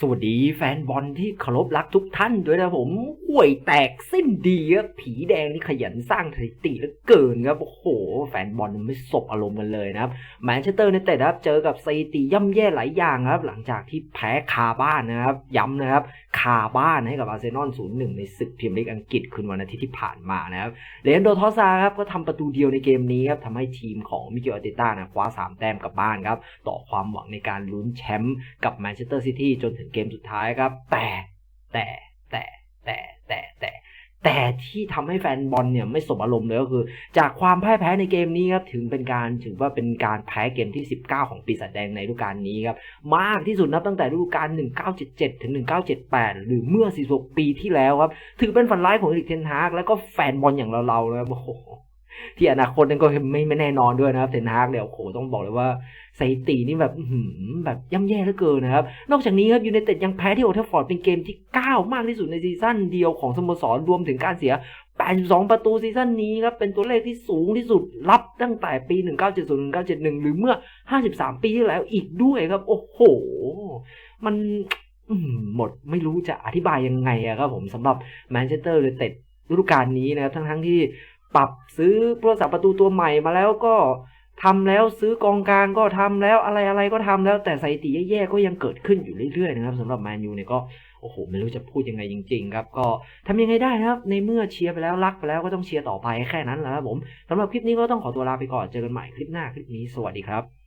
สวัสดีแฟนบอลที่เคารพรักทุกท่านด้วยนะผมห่วยแตกสิ้นดีครับผีแดงนี่ขยันสร้างสถิติเหลือเกินครับโอ้โห แฟนบอลไม่สบอารมณ์กันเลยนะครับแมนเชสเตอร์ในเตะครับเจอกับสถิติย่ำแย่หลายอย่างครับ หลังจากที่แพ้คาบ้านนะครับ ย้ำนะครับคาบ้านให้กับอาร์เซนอล 0-1 ในศึกพรีเมียร์ลีกอังกฤษคืนวันอาทิตย์ที่ผ่านมานะครับเลนโดทอซาครับก็ทำประตูเดียวในเกมนี้ครับทำให้ทีมของมิเกลอาร์เตต้านะคว้า3แต้มกลับบ้านครับต่อความหวังในการลุ้นแชมป์กับแมนเชสเตอร์ซิตี้จนถึงเกมสุดท้ายครับ แต่แต่แต่แต่แต่แต่แต่ที่ทำให้แฟนบอลเนี่ยไม่สบอารมณ์เลยก็คือ จากความพ่ายแพ้ในเกมนี้ครับถึงเป็นการถือว่าเป็นการแพ้เกมที่ 19 ของปีศาจแดงในฤดูกาลนี้ครับมากที่สุดนับตั้งแต่ฤดูกาล 1977 ถึง 1978 หรือเมื่อ 46 ปีที่แล้วครับ ถือเป็นฝันร้ายของอีริกเทนฮากแล้วก็แฟนบอลอย่างเราๆนะครับโอ้โห ที่อนาคตนั้นก็ไม่ไม่แน่นอนด้วยนะครับเทนฮากเนี่ยโอ้โหต้องบอกเลยว่าสถิตินี่แบบหือแบบย่ำแย่เหลือเกินนะครับ นอกจากนี้ครับยูไนเต็ดยังแพ้ที่โอเทฟอร์ดเป็นเกมที่ 9 มากที่สุดในซีซั่นเดียวของสโมสรรวมถึงการเสีย 82 ประตูซีซั่นนี้ครับ เป็นตัวเลขที่สูงที่สุดรับตั้งแต่ปี 1970-1971 หรือเมื่อ 53 ปีที่แล้วอีกด้วยครับ โอ้โห มันหมดไม่รู้จะอธิบายยังไงอะครับผมสำหรับแมนเชสเตอร์ยูไนเต็ดฤดูกาลนี้นะครับทั้งทั้งๆที่ ปรับซื้อผู้รักษาประตูตัวใหม่มาแล้วก็ทำแล้วซื้อกองกลางก็ทำแล้วอะไรอะไรก็ทำแล้วแต่สถิติแย่ๆก็ยังเกิดขึ้นอยู่เรื่อยๆนะครับสำหรับแมนยูเนี่ยก็โอ้โหไม่รู้จะพูดยังไงจริง ๆ ครับ ก็ทำยังไงได้นะครับ ในเมื่อเชียร์ไปแล้วรักไปแล้วก็ต้องเชียร์ต่อไปแค่นั้นแหละครับผมสำหรับคลิปนี้ก็ต้องขอตัวลาไปก่อนเจอกันใหม่คลิปหน้าคลิปนี้สวัสดีครับ